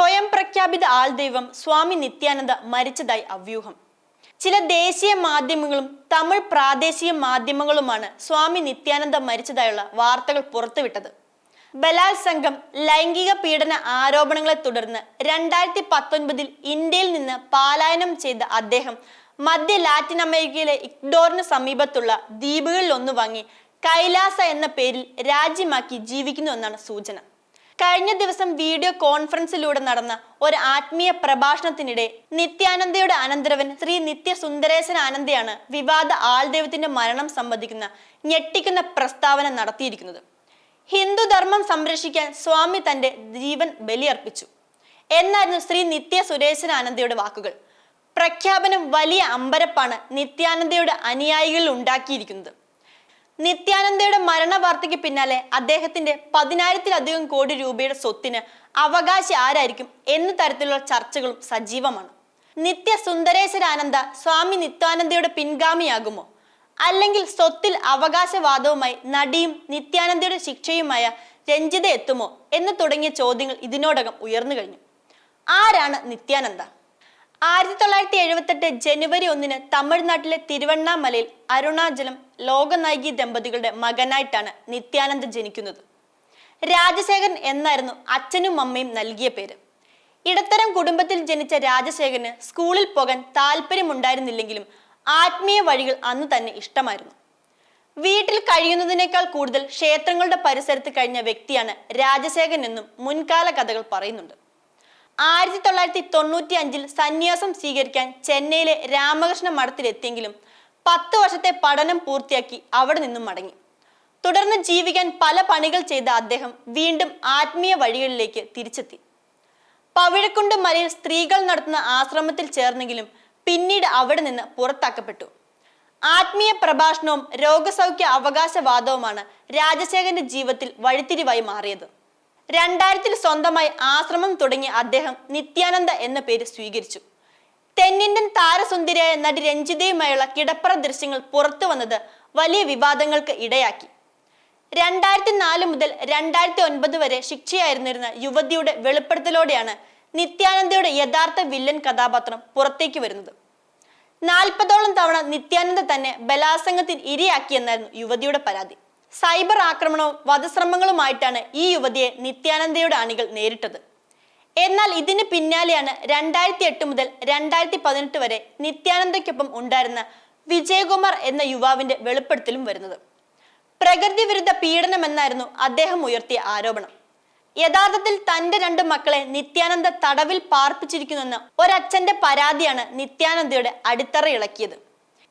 സ്വയം പ്രഖ്യാപിത ആൾദൈവം സ്വാമി നിത്യാനന്ദ മരിച്ചതായി അവ്യൂഹം. ചില ദേശീയ മാധ്യമങ്ങളും തമിഴ് പ്രാദേശിക മാധ്യമങ്ങളുമാണ് സ്വാമി നിത്യാനന്ദ മരിച്ചതായുള്ള വാർത്തകൾ പുറത്തുവിട്ടത്. ബലാത്സംഗം ലൈംഗിക പീഡന ആരോപണങ്ങളെ തുടർന്ന് രണ്ടായിരത്തി പത്തൊൻപതിൽ ഇന്ത്യയിൽ നിന്ന് പലായനം ചെയ്ത അദ്ദേഹം മധ്യ ലാറ്റിൻ അമേരിക്കയിലെ ഇക്ഡോറിന് സമീപത്തുള്ള ദ്വീപുകളിൽ ഒന്ന് വാങ്ങി കൈലാസ എന്ന പേരിൽ രാജ്യമാക്കി ജീവിക്കുന്നു എന്നാണ് സൂചന. കഴിഞ്ഞ ദിവസം വീഡിയോ കോൺഫറൻസിലൂടെ നടന്ന ഒരു ആത്മീയ പ്രഭാഷണത്തിനിടെ നിത്യാനന്ദയുടെ അനന്തരവൻ ശ്രീ നിത്യസുന്ദരേശൻ ആനന്ദയാണ് വിവാദ ആൾദൈവത്തിന്റെ മരണം സംബന്ധിക്കുന്ന ഞെട്ടിക്കുന്ന പ്രസ്താവന നടത്തിയിരിക്കുന്നത്. ഹിന്ദുധർമ്മം സംരക്ഷിക്കാൻ സ്വാമി തന്റെ ജീവൻ ബലിയർപ്പിച്ചു. എന്നായിരുന്നു ശ്രീ നിത്യ സുരേശനാനന്ദയുടെ വാക്കുകൾ. പ്രഖ്യാപനം വലിയ അമ്പരപ്പാണ് നിത്യാനന്ദയുടെ അനുയായികളിൽ ഉണ്ടാക്കിയിരിക്കുന്നത്. നിത്യാനന്ദയുടെ മരണ വാർത്തയ്ക്ക് പിന്നാലെ അദ്ദേഹത്തിന്റെ പതിനായിരത്തിലധികം കോടി രൂപയുടെ സ്വത്തിന് അവകാശി ആരായിരിക്കും എന്ന തരത്തിലുള്ള ചർച്ചകളും സജീവമാണ്. നിത്യ സുന്ദരേശ്വരാനന്ദ സ്വാമി നിത്യാനന്ദയുടെ പിൻഗാമിയാകുമോ? അല്ലെങ്കിൽ സ്വത്തിൽ അവകാശവാദവുമായി നടിയും നിത്യാനന്ദയുടെ ശിക്ഷയുമായ രഞ്ജിത എത്തുമോ? എന്ന് തുടങ്ങിയ ചോദ്യങ്ങൾ ഇതിനോടകം ഉയർന്നു കഴിഞ്ഞു. ആരാണ് നിത്യാനന്ദ? ആയിരത്തി തൊള്ളായിരത്തി എഴുപത്തെട്ട് ജനുവരി ഒന്നിന് തമിഴ്നാട്ടിലെ തിരുവണ്ണാമലയിൽ അരുണാചലം ലോകനായികി ദമ്പതികളുടെ മകനായിട്ടാണ് നിത്യാനന്ദ ജനിക്കുന്നത്. രാജശേഖരൻ എന്നായിരുന്നു അച്ഛനും അമ്മയും നൽകിയ പേര്. ഇടത്തരം കുടുംബത്തിൽ ജനിച്ച രാജശേഖരന് സ്കൂളിൽ പോകാൻ താല്പര്യമുണ്ടായിരുന്നില്ലെങ്കിലും ആത്മീയ വഴികൾ അന്ന് തന്നെ ഇഷ്ടമായിരുന്നു. വീട്ടിൽ കഴിയുന്നതിനേക്കാൾ കൂടുതൽ ക്ഷേത്രങ്ങളുടെ പരിസരത്ത് കഴിഞ്ഞ വ്യക്തിയാണ് രാജശേഖരൻ എന്നും മുൻകാല കഥകൾ പറയുന്നുണ്ട്. ആയിരത്തി തൊള്ളായിരത്തി തൊണ്ണൂറ്റി അഞ്ചിൽ സന്യാസം സ്വീകരിക്കാൻ ചെന്നൈയിലെ രാമകൃഷ്ണ മഠത്തിലെത്തിയെങ്കിലും പത്ത് വർഷത്തെ പഠനം പൂർത്തിയാക്കി അവിടെ നിന്നും മടങ്ങി. തുടർന്ന് ജീവിക്കാൻ പല പണികൾ ചെയ്ത അദ്ദേഹം വീണ്ടും ആത്മീയ വഴികളിലേക്ക് തിരിച്ചെത്തി. പവിഴക്കുണ്ട് മലയിൽ സ്ത്രീകൾ നടത്തുന്ന ആശ്രമത്തിൽ ചേർന്നെങ്കിലും പിന്നീട് അവിടെ നിന്ന് പുറത്താക്കപ്പെട്ടു. ആത്മീയ പ്രഭാഷണവും രോഗസൗഖ്യ അവകാശവാദവുമാണ് രാജശേഖരന്റെ ജീവിതത്തിൽ വഴിത്തിരിവായി മാറിയത്. രണ്ടായിരത്തിൽ സ്വന്തമായി ആശ്രമം തുടങ്ങിയ അദ്ദേഹം നിത്യാനന്ദ എന്ന പേര് സ്വീകരിച്ചു. തെന്നിന്ത്യൻ താരസുന്ദരിയായ നടി രഞ്ജിതയുമായുള്ള കിടപ്പറ ദൃശ്യങ്ങൾ പുറത്തു വന്നത് വലിയ വിവാദങ്ങൾക്ക് ഇടയാക്കി. രണ്ടായിരത്തി നാല് മുതൽ രണ്ടായിരത്തി ഒൻപത് വരെ ശിക്ഷയായിരുന്നിരുന്ന യുവതിയുടെ വെളിപ്പെടുത്തലോടെയാണ് നിത്യാനന്ദയുടെ യഥാർത്ഥ വില്ലൻ കഥാപാത്രം പുറത്തേക്ക് വരുന്നത്. നാൽപ്പതോളം തവണ നിത്യാനന്ദ തന്നെ ബലാസംഗത്തിൽ ഇരയാക്കിയെന്നായിരുന്നു യുവതിയുടെ പരാതി. സൈബർ ആക്രമണവും വധശ്രമങ്ങളുമായിട്ടാണ് ഈ യുവതിയെ നിത്യാനന്ദയുടെ അണികൾ നേരിട്ടത്. എന്നാൽ ഇതിന് പിന്നാലെയാണ് രണ്ടായിരത്തി എട്ട് മുതൽ രണ്ടായിരത്തി പതിനെട്ട് വരെ നിത്യാനന്ദയ്ക്കൊപ്പം ഉണ്ടായിരുന്ന വിജയകുമാർ എന്ന യുവാവിന്റെ വെളിപ്പെടുത്തലും വരുന്നത്. പ്രകൃതി വിരുദ്ധ പീഡനമെന്നായിരുന്നു അദ്ദേഹം ഉയർത്തിയ ആരോപണം. യഥാർത്ഥത്തിൽ തന്റെ രണ്ട് മക്കളെ നിത്യാനന്ദ തടവിൽ പാർപ്പിച്ചിരിക്കുന്നെന്ന ഒരച്ഛന്റെ പരാതിയാണ് നിത്യാനന്ദയുടെ അടിത്തറ ഇളക്കിയത്.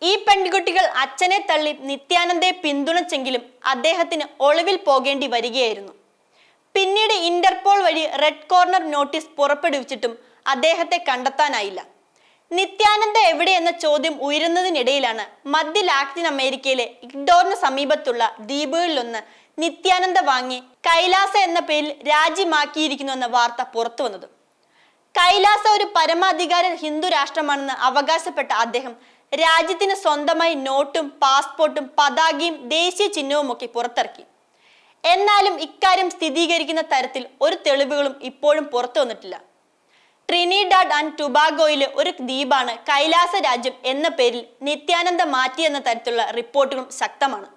ഈ പെൺകുട്ടികൾ അച്ഛനെ തള്ളി നിത്യാനന്ദയെ പിന്തുണച്ചെങ്കിലും അദ്ദേഹത്തിന് ഒളിവിൽ പോകേണ്ടി വരികയായിരുന്നു. പിന്നീട് ഇന്റർപോൾ വഴി റെഡ് കോർണർ നോട്ടീസ് പുറപ്പെടുവിച്ചിട്ടും അദ്ദേഹത്തെ കണ്ടെത്താനായില്ല. നിത്യാനന്ദ എവിടെ എന്ന ചോദ്യം ഉയരുന്നതിനിടയിലാണ് മധ്യ ലാറ്റിൻ അമേരിക്കയിലെ ഇഗ്ഡോറിന് സമീപത്തുള്ള ദ്വീപുകളിലൊന്ന് നിത്യാനന്ദ വാങ്ങി കൈലാസ എന്ന പേരിൽ രാജ്യമാക്കിയിരിക്കുന്നു എന്ന വാർത്ത പുറത്തു വന്നത് കൈലാസ ഒരു പരമാധികാര ഹിന്ദു രാഷ്ട്രമാണെന്ന് അവകാശപ്പെട്ട അദ്ദേഹം രാജ്യത്തിന് സ്വന്തമായി നോട്ടും പാസ്പോർട്ടും പതാകയും ദേശീയ ചിഹ്നവും ഒക്കെ പുറത്തിറക്കി. എന്നാലും ഇക്കാര്യം സ്ഥിരീകരിക്കുന്ന തരത്തിൽ ഒരു തെളിവുകളും ഇപ്പോഴും പുറത്തു വന്നിട്ടില്ല. ട്രിനിഡാഡ് ആൻഡ് ടുബാഗോയിലെ ഒരു ദ്വീപാണ് കൈലാസ രാജ്യം എന്ന പേരിൽ നിത്യാനന്ദ മാറ്റിയെന്ന തരത്തിലുള്ള റിപ്പോർട്ടുകളും ശക്തമാണ്.